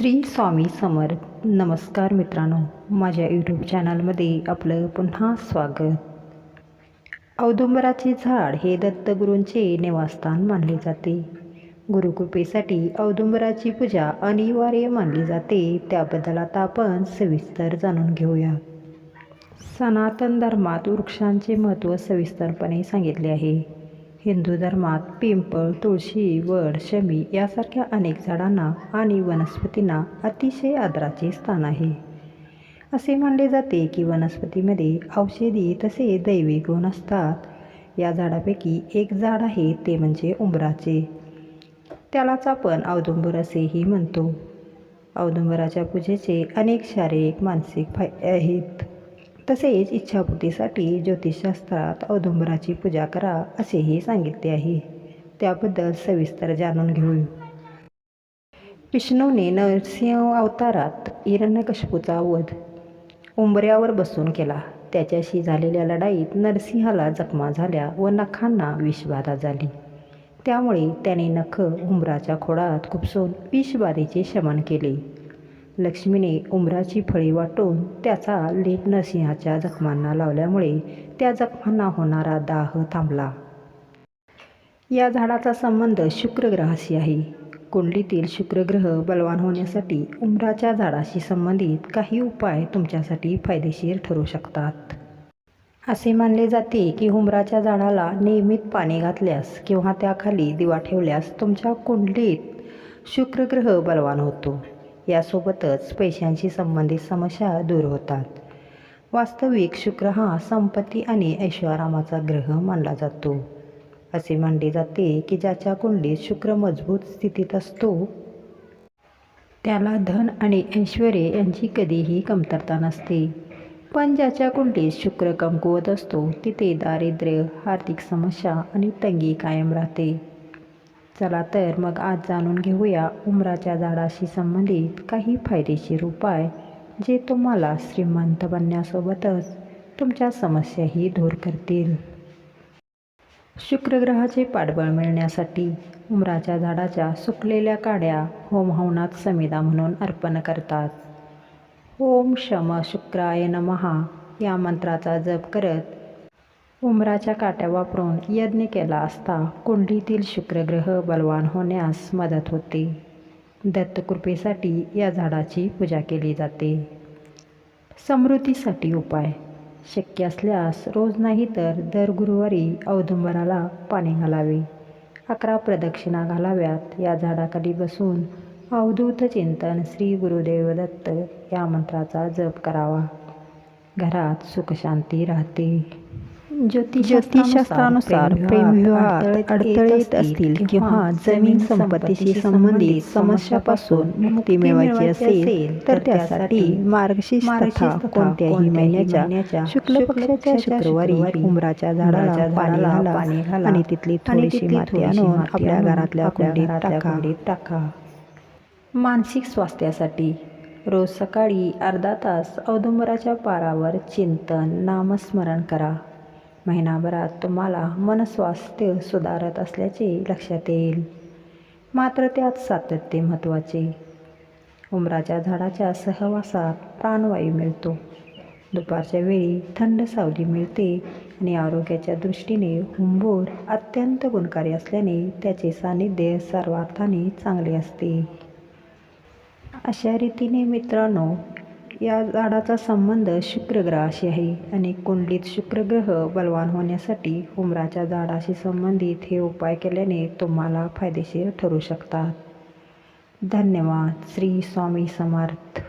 श्री स्वामी समर्थ. नमस्कार मित्रांनो माझ्या यूट्यूब चॅनलमध्ये आपलं पुन्हा स्वागत. औदुंबराचे झाड हे दत्तगुरूंचे निवासस्थान मानले जाते. गुरुकृपेसाठी औदुंबराची पूजा अनिवार्य मानली जाते. त्याबद्दल आता आपण सविस्तर जाणून घेऊया. सनातन धर्मात वृक्षांचे महत्त्व सविस्तरपणे सांगितले आहे. हिंदू धर्मात पिंपळ तुळशी वड शमी यासारख्या अनेक झाडांना आणि वनस्पतींना अतिशय आदराचे स्थान आहे. असे मानले जाते की वनस्पतीमध्ये औषधी तसे दैवी गुण असतात. या झाडापैकी एक झाड आहे ते म्हणजे उंबराचे. त्यालाच आपण औदुंबर असेही म्हणतो. औदुंबराच्या पूजेचे अनेक शारीरिक मानसिक फाय आहेत. तसेच इच्छापूर्तीसाठी ज्योतिषशास्त्रात औदुंबराची पूजा करा असेही सांगितले आहे. त्याबद्दल सविस्तर जाणून घेऊ. विष्णूने नरसिंह अवतारात हिरण्यकशपूचा वध उंबऱ्यावर बसून केला. त्याच्याशी झालेल्या लढाईत नरसिंहाला जखमा झाल्या व नखांना विषबाधा झाली. त्यामुळे त्याने नख उंबराच्या खोडात खुपसून विषबाधेचे शमन केले. लक्ष्मीने उंबराची फळी वाटून त्याचा लेप नरसिंहाच्या जखमांना लावल्यामुळे त्या जखमांना होणारा दाह थांबला. या झाडाचा संबंध शुक्रग्रहाशी आहे. कुंडलीतील शुक्रग्रह बलवान होण्यासाठी उमराच्या झाडाशी संबंधित काही उपाय तुमच्यासाठी फायदेशीर ठरू शकतात. असे मानले जाते की उंबराच्या झाडाला नियमित पाणी घातल्यास किंवा त्याखाली दिवा ठेवल्यास तुमच्या कुंडलीत शुक्रग्रह बलवान होतो. यासोबतच पैशांशी संबंधित समस्या दूर होतात. वास्तविक शुक्र हा संपत्ती आणि ऐश्वरामाचा ग्रह मानला जातो. असे मानले जाते की ज्याच्या कुंडलीत शुक्र मजबूत स्थितीत असतो त्याला धन आणि ऐश्वर यांची कधीही कमतरता नसते. पण ज्याच्या कुंडलीत शुक्र कमकुवत असतो तिथे दारिद्र्य आर्थिक समस्या आणि तंगी कायम राहते. चला तर मग आज जाणून घेऊया उमराच्या झाडाशी संबंधित काही फायदेशीर उपाय जे तुम्हाला श्रीमंत बनण्यासोबतच तुमच्या समस्याही दूर करतील. शुक्रग्रहाचे पाठबळ मिळण्यासाठी उमराच्या झाडाच्या सुकलेल्या काड्या होम हवनात म्हणून अर्पण करतात. ओम शम शुक्राय नमहा या मंत्राचा जप करत उमराच्या काट्या वापरून यज्ञ केला असता कुंडलीतील शुक्रग्रह बलवान होण्यास मदत होते. दत्तकृपेसाठी या झाडाची पूजा केली जाते. समृद्धीसाठी उपाय. शक्य असल्यास रोज नाही तर दर गुरुवारी औदुंबराला पाणी घालावे. अकरा प्रदक्षिणा घालाव्यात. या झाडाखाली बसून अवधूत चिंतन श्री गुरुदेव दत्त या मंत्राचा जप करावा. घरात सुखशांती राहते. ज्योतिषशास्त्रानुसार प्रेमविवाहात अडथळे येत असतील किंवा जमीन संपत्तीशी संबंधित समस्यापासून मुक्ती मिळवायची असेल तर त्यासाठी मार्गशीर्ष तथा कोणत्याही महिन्याच्या शुक्ल पक्षाच्या शुक्रवारी उमराच्या झाडाला पाणी घाला आणि तिथली थोडीशी माती आणून आपल्या घरातल्या कुंडीत टाका. मानसिक स्वास्थ्यासाठी रोज सकाळी अर्धा तास औदुंबराच्या पारावर चिंतन नामस्मरण करा. महिनाभरात तुम्हाला मनस्वास्थ्य सुधारत असल्याचे लक्षात येईल. मात्र त्यात सातत्य महत्त्वाचे. उमराच्या झाडाच्या सहवासात प्राणवायू मिळतो. दुपारच्या वेळी थंड सावली मिळते आणि आरोग्याच्या दृष्टीने हुंबोर अत्यंत गुणकारी असल्याने त्याचे सानिध्य सर्वार्थाने चांगले असते. अशा रीतीने मित्रांनो या झाडाचा संबंध शुक्रग्रहाशी आहे. अनेक कुंडलीत शुक्रग्रह बलवान होण्यासाठी उमराच्या झाडाशी संबंधित हे उपाय केल्याने तुम्हाला फायदेशीर ठरू शकतात. धन्यवाद. श्री स्वामी समर्थ.